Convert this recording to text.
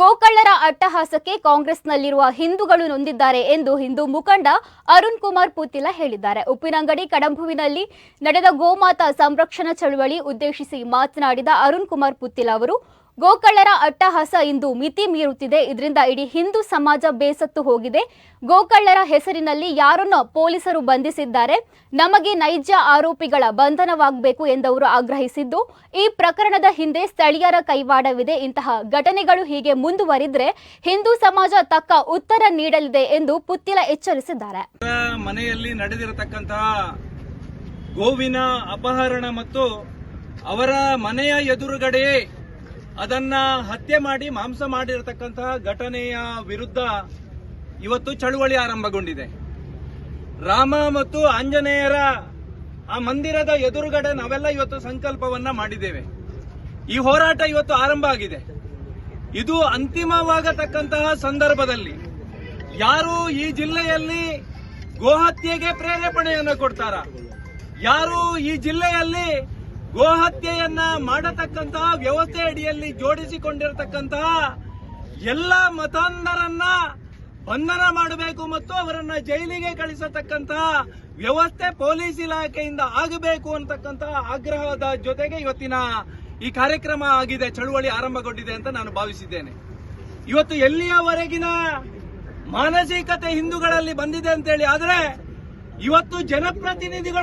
ಗೋಕಳ್ಳರ ಅಟ್ಟಹಾಸಕ್ಕೆ ಕಾಂಗ್ರೆಸ್ನಲ್ಲಿರುವ ಹಿಂದೂಗಳು ನೊಂದಿದ್ದಾರೆ ಎಂದು ಹಿಂದೂ ಮುಖಂಡ ಅರುಣ್ ಕುಮಾರ್ ಪುತ್ತಿಲ ಹೇಳಿದ್ದಾರೆ. ಉಪ್ಪಿನಂಗಡಿ, ಕಡಂಬುವಿನಲ್ಲಿ ನಡೆದ ಗೋಮಾತಾ ಸಂರಕ್ಷಣಾ ಚಳವಳಿ ಉದ್ದೇಶಿಸಿ ಮಾತನಾಡಿದ ಅರುಣ್ ಕುಮಾರ್ ಪುತ್ತಿಲ ಅವರು ಗೋಕಳ್ಳರ ಅಟ್ಟಹಾಸ ಇಂದು ಮಿತಿ ಮೀರುತ್ತಿದೆ. ಇದರಿಂದ ಇಡೀ ಹಿಂದೂ ಸಮಾಜ ಬೇಸತ್ತು ಹೋಗಿದೆ. ಗೋಕಳ್ಳರ ಹೆಸರಿನಲ್ಲಿ ಯಾರನ್ನೋ ಪೊಲೀಸರು ಬಂಧಿಸಿದ್ದಾರೆ. ನಮಗೆ ನೈಜ ಆರೋಪಿಗಳ ಬಂಧನವಾಗಬೇಕು ಎಂದವರು ಆಗ್ರಹಿಸಿದ್ದು, ಈ ಪ್ರಕರಣದ ಹಿಂದೆ ಸ್ಥಳೀಯರ ಕೈವಾಡವಿದೆ. ಇಂತಹ ಘಟನೆಗಳು ಹೀಗೆ ಮುಂದುವರಿದ್ರೆ ಹಿಂದೂ ಸಮಾಜ ತಕ್ಕ ಉತ್ತರ ನೀಡಲಿದೆ ಎಂದು ಪುತ್ತಿಲ ಎಚ್ಚರಿಸಿದ್ದಾರೆ. ಮನೆಯಲ್ಲಿ ನಡೆದಿರತಕ್ಕಂತಹ ಗೋವಿನ ಅಪಹರಣ ಮತ್ತು ಅವರ ಮನೆಯ ಎದುರುಗಡೆ ಅದನ್ನ ಹತ್ಯೆ ಮಾಡಿ ಮಾಂಸ ಮಾಡಿರತಕ್ಕಂತಹ ಘಟನೆಯ ವಿರುದ್ಧ ಇವತ್ತು ಚಳುವಳಿ ಆರಂಭಗೊಂಡಿದೆ. ರಾಮ ಮತ್ತು ಆಂಜನೇಯರ ಆ ಮಂದಿರದ ಎದುರುಗಡೆ ನಾವೆಲ್ಲ ಇವತ್ತು ಸಂಕಲ್ಪವನ್ನ ಮಾಡಿದ್ದೇವೆ. ಈ ಹೋರಾಟ ಇವತ್ತು ಆರಂಭ ಆಗಿದೆ. ಇದು ಅಂತಿಮವಾಗತಕ್ಕಂತಹ ಸಂದರ್ಭದಲ್ಲಿ ಯಾರು ಈ ಜಿಲ್ಲೆಯಲ್ಲಿ ಗೋಹತ್ಯೆಗೆ ಪ್ರೇರೇಪಣೆಯನ್ನು ಕೊಡ್ತಾರ? ಯಾರು ಈ ಜಿಲ್ಲೆಯಲ್ಲಿ ಗೋಹತ್ಯೆಯನ್ನ ಮಾಡತಕ್ಕಂತಹ ವ್ಯವಸ್ಥೆ ಅಡಿಯಲ್ಲಿ ಜೋಡಿಸಿಕೊಂಡಿರತಕ್ಕಂತಹ ಎಲ್ಲ ಮತಾಂಧರನ್ನ ಬಂಧನ ಮಾಡಬೇಕು ಮತ್ತು ಅವರನ್ನ ಜೈಲಿಗೆ ಕಳಿಸತಕ್ಕಂತಹ ವ್ಯವಸ್ಥೆ ಪೊಲೀಸ್ ಇಲಾಖೆಯಿಂದ ಆಗಬೇಕು ಅಂತಕ್ಕಂತಹ ಆಗ್ರಹದ ಜೊತೆಗೆ ಇವತ್ತಿನ ಈ ಕಾರ್ಯಕ್ರಮ ಆಗಿದೆ, ಚಳುವಳಿ ಆರಂಭಗೊಂಡಿದೆ ಅಂತ ನಾನು ಭಾವಿಸಿದ್ದೇನೆ. ಇವತ್ತು ಎಲ್ಲಿಯವರೆಗಿನ ಮಾನಸಿಕತೆ ಹಿಂದೂಗಳಲ್ಲಿ ಬಂದಿದೆ ಅಂತೇಳಿ ಆದರೆ, ಇವತ್ತು ಜನಪ್ರತಿನಿಧಿಗಳು